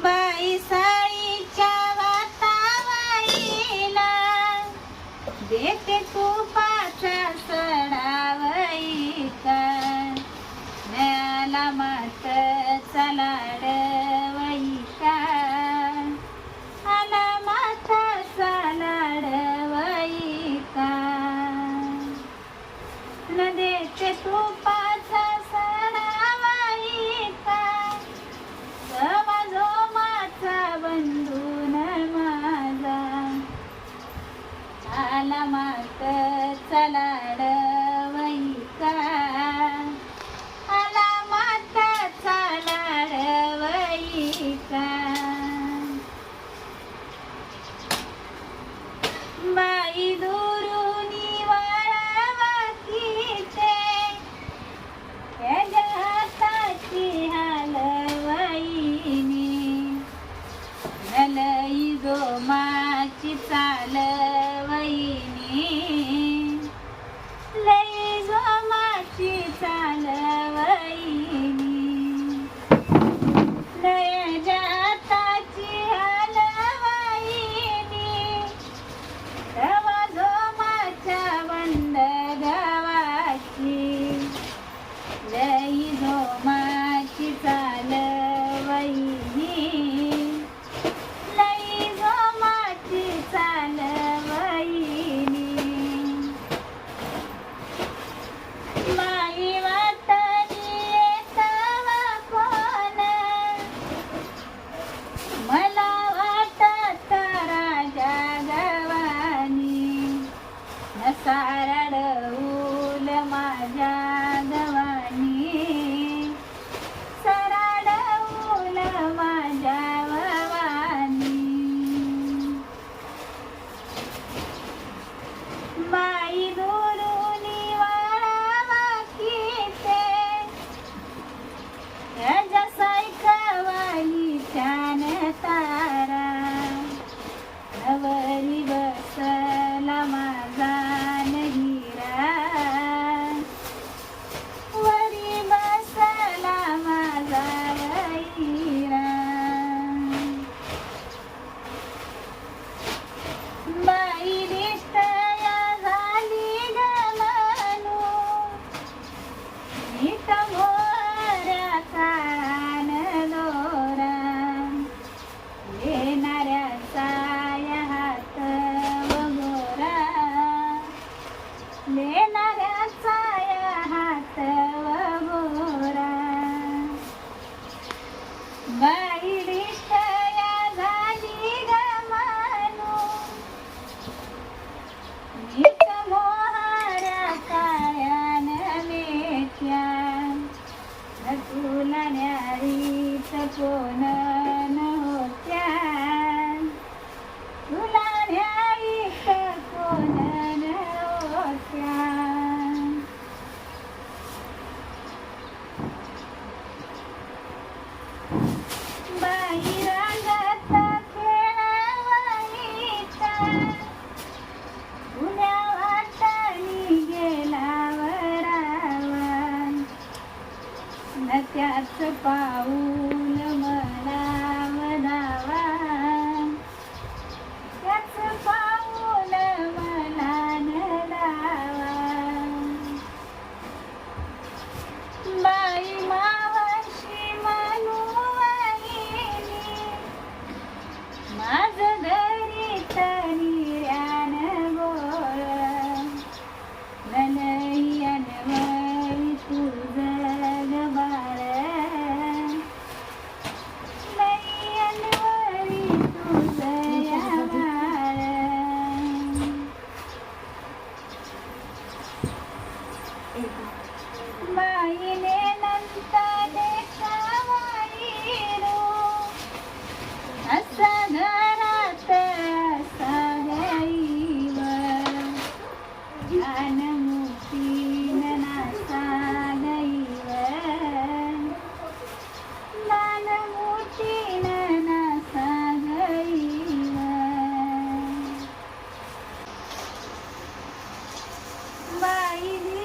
बैसाळीच्या वातावरीला देते तुपाचा सडावईका मला मात चलाडवईका आला मात चलाडवईका न देते तुपा घेणाऱ्या साया हात गोरा बाई दिष्टया झाली ग मानू. गीत मोहाऱ्या कायान मेट्या. तुला न्यारीत कोण 在吧，呜 Bye.